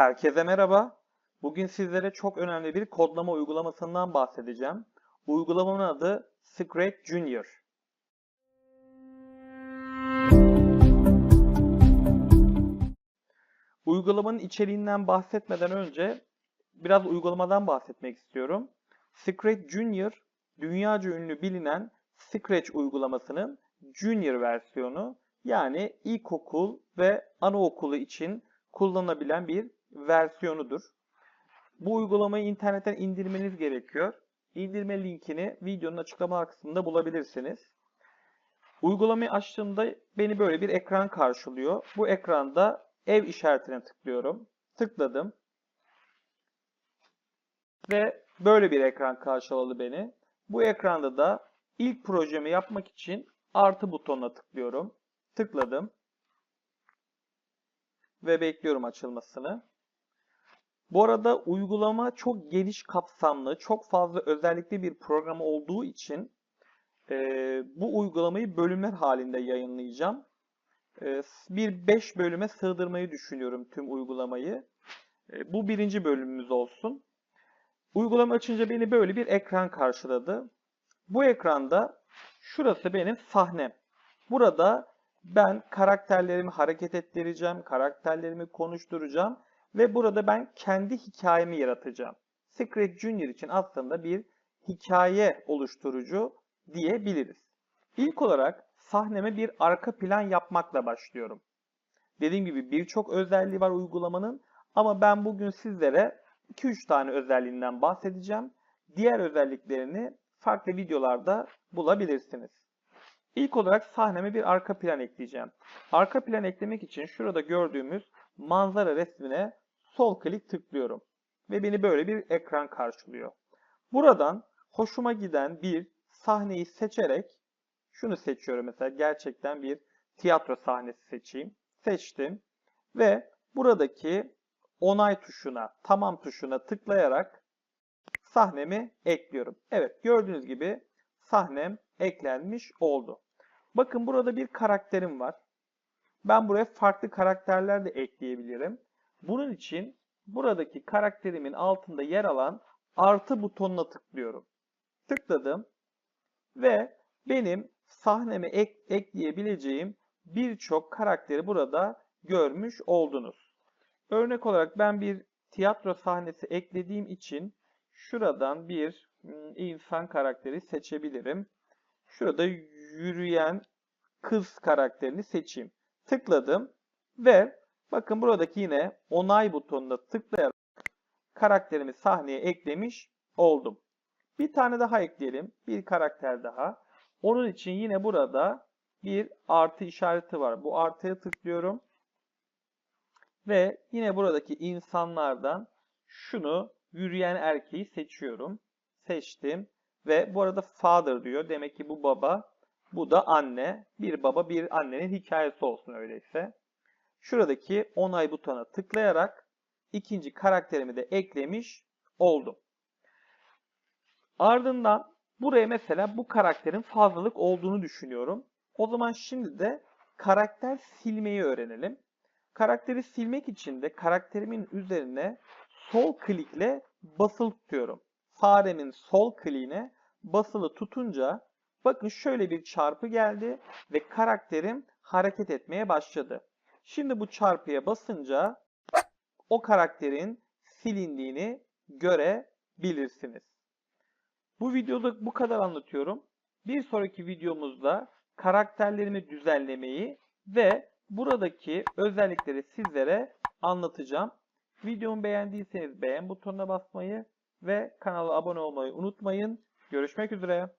Herkese merhaba. Bugün sizlere çok önemli bir kodlama uygulamasından bahsedeceğim. Uygulamanın adı Scratch Junior. Uygulamanın içeriğinden bahsetmeden önce biraz uygulamadan bahsetmek istiyorum. Scratch Junior, dünyaca ünlü bilinen Scratch uygulamasının Junior versiyonu yani ilkokul ve anaokulu için kullanılabilen bir versiyonudur. Bu uygulamayı internetten indirmeniz gerekiyor. İndirme linkini videonun açıklama kısmında bulabilirsiniz. Uygulamayı açtığımda beni böyle bir ekran karşılıyor. Bu ekranda ev işaretine tıklıyorum. Tıkladım. Ve böyle bir ekran karşıladı beni. Bu ekranda da ilk projemi yapmak için artı butonuna tıklıyorum. Tıkladım ve bekliyorum açılmasını. Bu arada uygulama çok geniş kapsamlı, çok fazla özellikli bir program olduğu için e, bu uygulamayı bölümler halinde yayınlayacağım. E, bir 5 bölüme sığdırmayı düşünüyorum tüm uygulamayı. E, bu birinci bölümümüz olsun. Uygulama açınca beni böyle bir ekran karşıladı. Bu ekranda şurası benim sahnem. Burada ben karakterlerimi hareket ettireceğim, karakterlerimi konuşturacağım ve burada ben kendi hikayemi yaratacağım. Secret Junior için aslında bir hikaye oluşturucu diyebiliriz. İlk olarak sahneme bir arka plan yapmakla başlıyorum. Dediğim gibi birçok özelliği var uygulamanın ama ben bugün sizlere 2-3 tane özelliğinden bahsedeceğim. Diğer özelliklerini farklı videolarda bulabilirsiniz. İlk olarak sahneme bir arka plan ekleyeceğim. Arka plan eklemek için şurada gördüğümüz manzara resmine sol klik tıklıyorum. Ve beni böyle bir ekran karşılıyor. Buradan hoşuma giden bir sahneyi seçerek şunu seçiyorum mesela gerçekten bir tiyatro sahnesi seçeyim. Seçtim ve buradaki onay tuşuna, tamam tuşuna tıklayarak sahnemi ekliyorum. Evet gördüğünüz gibi sahnem eklenmiş oldu. Bakın burada bir karakterim var. Ben buraya farklı karakterler de ekleyebilirim. Bunun için buradaki karakterimin altında yer alan artı butonuna tıklıyorum. Tıkladım ve benim sahneme ek ekleyebileceğim birçok karakteri burada görmüş oldunuz. Örnek olarak ben bir tiyatro sahnesi eklediğim için şuradan bir hmm, insan karakteri seçebilirim. Şurada yürüyen kız karakterini seçeyim. Tıkladım ve bakın buradaki yine onay butonuna tıklayarak karakterimi sahneye eklemiş oldum. Bir tane daha ekleyelim. Bir karakter daha. Onun için yine burada bir artı işareti var. Bu artıya tıklıyorum. Ve yine buradaki insanlardan şunu yürüyen erkeği seçiyorum. Seçtim. Ve bu arada father diyor. Demek ki bu baba, bu da anne. Bir baba, bir annenin hikayesi olsun öyleyse. Şuradaki onay butonuna tıklayarak ikinci karakterimi de eklemiş oldum. Ardından buraya mesela bu karakterin fazlalık olduğunu düşünüyorum. O zaman şimdi de karakter silmeyi öğrenelim. Karakteri silmek için de karakterimin üzerine sol klikle basılı tutuyorum faremin sol kliğine basılı tutunca bakın şöyle bir çarpı geldi ve karakterim hareket etmeye başladı. Şimdi bu çarpıya basınca o karakterin silindiğini görebilirsiniz. Bu videoda bu kadar anlatıyorum. Bir sonraki videomuzda karakterlerimi düzenlemeyi ve buradaki özellikleri sizlere anlatacağım. Videomu beğendiyseniz beğen butonuna basmayı ve kanala abone olmayı unutmayın. Görüşmek üzere.